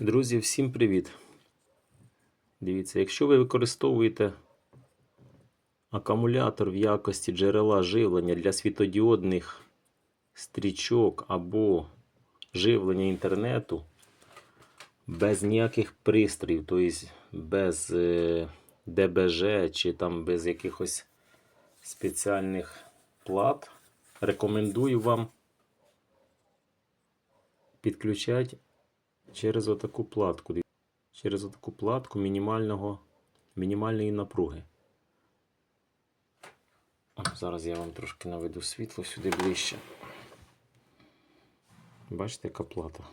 Друзі, всім привіт! Дивіться, якщо ви використовуєте акумулятор в якості джерела живлення для світодіодних стрічок або живлення інтернету без ніяких пристроїв, тобто без е, ДБЖ чи там без якихось спеціальних плат, рекомендую вам підключати через отаку платку. Через отаку платку мінімального, мінімальної напруги. Зараз я вам трошки наведу світло сюди ближче. Бачите, яка плата.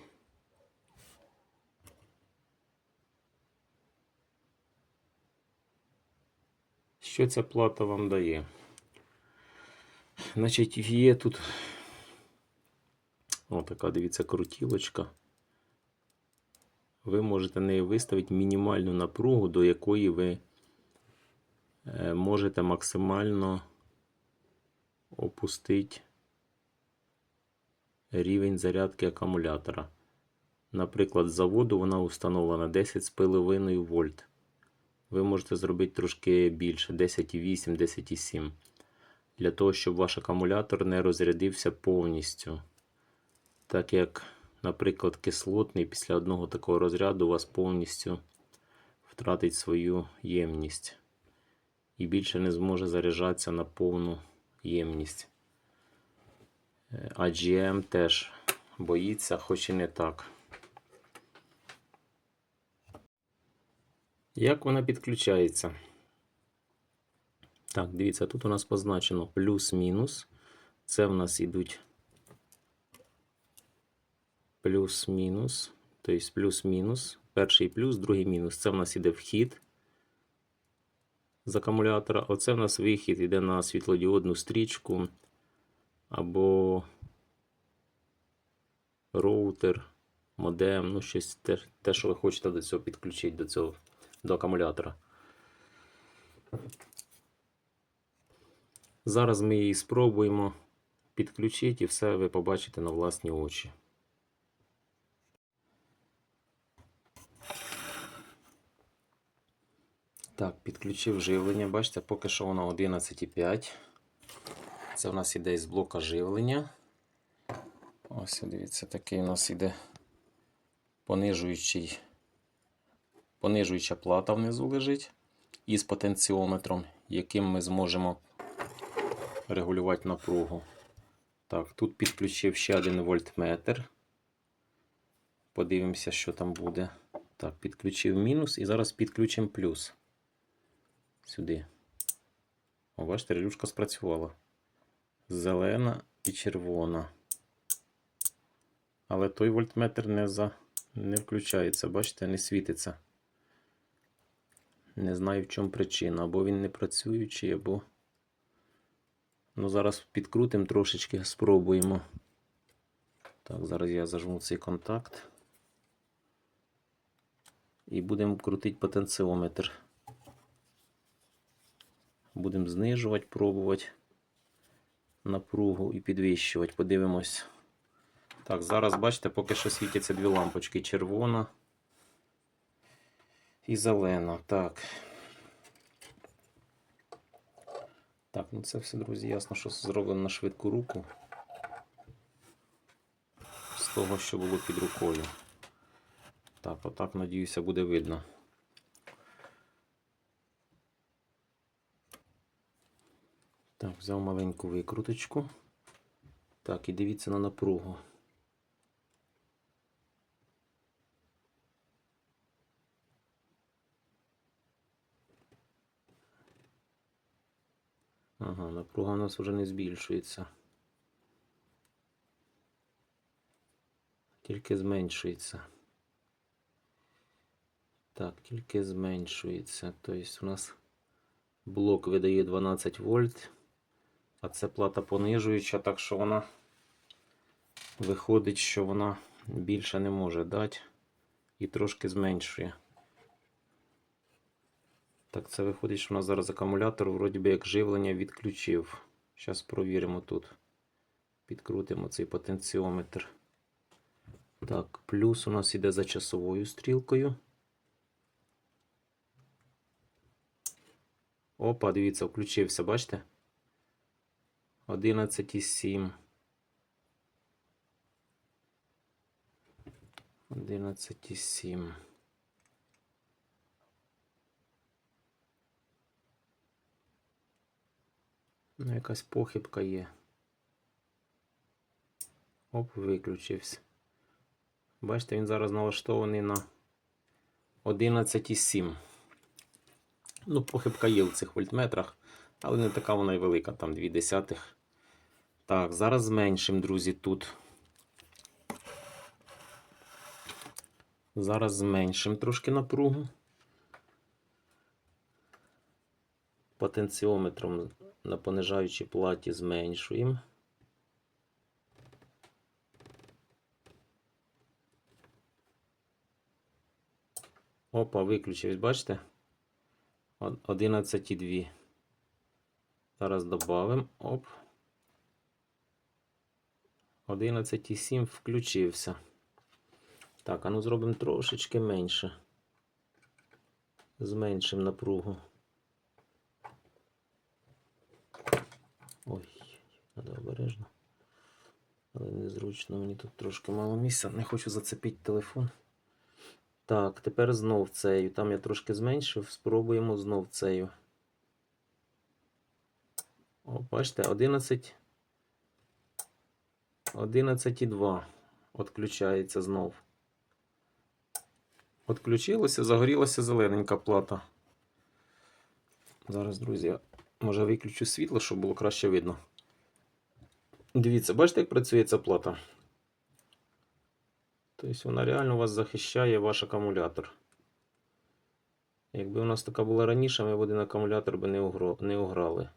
Що ця плата вам дає? Значить, є тут О, така, дивіться, крутілочка ви можете нею виставити мінімальну напругу, до якої ви е, можете максимально опустити рівень зарядки акумулятора. Наприклад, з заводу вона установлена 10,5 вольт. Ви можете зробити трошки більше 10,8, 10,7. Для того, щоб ваш акумулятор не розрядився повністю. Так як наприклад, кислотний після одного такого розряду у вас повністю втратить свою ємність і більше не зможе заряджатися на повну ємність. А GM теж боїться, хоч і не так. Як вона підключається? Так, дивіться, тут у нас позначено плюс-мінус. Це в нас ідуть плюс-мінус. Тобто плюс-мінус. Перший плюс, другий мінус. Це в нас іде вхід з акумулятора. Оце в нас вихід йде на світлодіодну стрічку або роутер, модем, ну щось те, те, що ви хочете до цього підключити до цього до акумулятора. Зараз ми її спробуємо підключити і все ви побачите на власні очі. Так, підключив живлення. Бачите, поки що воно 11,5. Це у нас іде із блока живлення. Ось, дивіться, такий у нас іде понижуючий, понижуюча плата внизу лежить із потенціометром, яким ми зможемо регулювати напругу. Так, тут підключив ще один вольтметр. Подивимося, що там буде. Так, підключив мінус і зараз підключимо плюс сюди. О, бачите, релюшка спрацювала. Зелена і червона. Але той вольтметр не за... не включається, бачите, не світиться. Не знаю, в чому причина. Або він не працюючий, або. Ну, зараз підкрутимо трошечки, спробуємо. Так, зараз я зажму цей контакт. І будемо крутити потенціометр. Будемо знижувати, пробувати напругу і підвищувати. Подивимось. Так, зараз бачите, поки що світяться дві лампочки: червона і зелена. Так. Так, ну це все, друзі, ясно, що зроблено на швидку руку. З того, що було під рукою. Так, отак, надіюся, буде видно. Так, взяв маленьку викруточку. Так, і дивіться на напругу. Ага, напруга у нас вже не збільшується. Тільки зменшується. Так, тільки зменшується. Тобто у нас блок видає 12 вольт. А це плата понижуюча, так що вона виходить, що вона більше не може дати і трошки зменшує. Так, це виходить, що у нас зараз акумулятор вроді би як живлення відключив. Зараз провіримо тут. Підкрутимо цей потенціометр. Так, плюс у нас іде за часовою стрілкою. Опа, дивіться, включився, бачите? 11,7. 11,7. Ну, якась похибка є. Оп, виключився. Бачите, він зараз налаштований на 11,7. Ну, похибка є в цих вольтметрах, але не така вона й велика, там 2 десятих. Так, зараз зменшимо, друзі, тут. Зараз зменшимо трошки напругу. Потенціометром на понижаючій платі зменшуємо. Опа, виключився, бачите? 11,2. Зараз додамо. Оп. 11,7 включився. Так, а ну зробимо трошечки менше. Зменшимо напругу. Ой, треба обережно. Але незручно, мені тут трошки мало місця. Не хочу зацепити телефон. Так, тепер знов цею. Там я трошки зменшив. Спробуємо знов цею. О, бачите, 11. 11,2. Отключається знов. Отключилося, загорілася зелененька плата. Зараз, друзі, я може виключу світло, щоб було краще видно. Дивіться, бачите, як працює ця плата? Тобто вона реально вас захищає ваш акумулятор. Якби у нас така була раніше, ми б один акумулятор би не, уграли.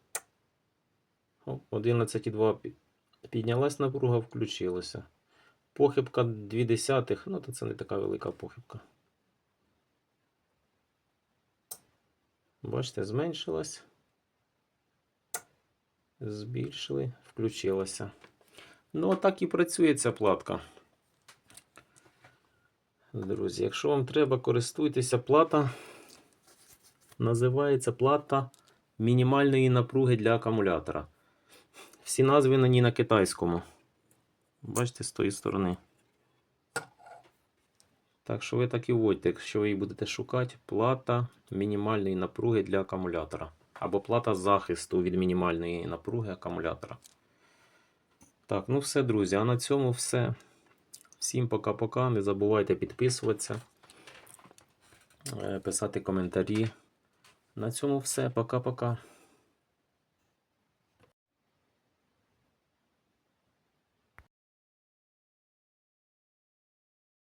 11,2 пі- піднялась напруга, включилося. Похибка 2 десятих, ну то це не така велика похибка. Бачите, зменшилась. Збільшили, включилося. Ну, отак і працює ця платка. Друзі, якщо вам треба, користуйтеся плата. Називається плата мінімальної напруги для акумулятора. Всі назви на ній на китайському. Бачите, з тої сторони. Так що ви так і вводьте, якщо ви її будете шукати, плата мінімальної напруги для акумулятора. Або плата захисту від мінімальної напруги акумулятора. Так, ну все, друзі. А на цьому все. Всім пока-пока. Не забувайте підписуватися, е, писати коментарі. На цьому все. Пока-пока.